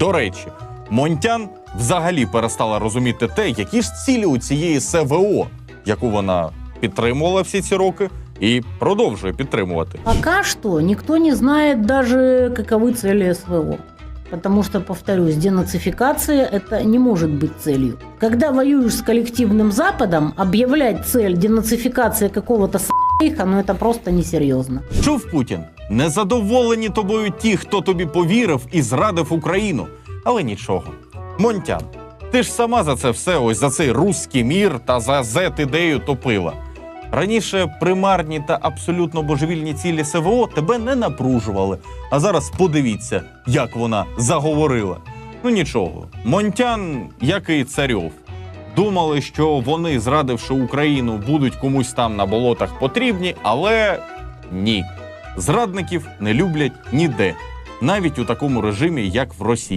До речі, Монтян взагалі перестала розуміти те, які ж цілі у цієї СВО, яку вона підтримувала всі ці роки і продовжує підтримувати. Пока что никто не знает даже, каковы цели СВО. Потому что, повторюсь, денацификация – это не может быть целью. Когда воюешь с коллективным Западом, объявлять цель денацификации какого-то с***иха, ну это просто несерьезно. Чув Путін, незадоволені тобою ті, хто тобі повірив і зрадив Україну. Але нічого. Монтян, ти ж сама за це все, ось за цей руський мір та за зет-ідею топила. Раніше примарні та абсолютно божевільні цілі СВО тебе не напружували. А зараз подивіться, як вона заговорила. Ну нічого, Монтян, як і царьов, думали, що вони, зрадивши Україну, будуть комусь там на болотах потрібні, але ні. Зрадників не люблять ніде, навіть у такому режимі, як в Росії.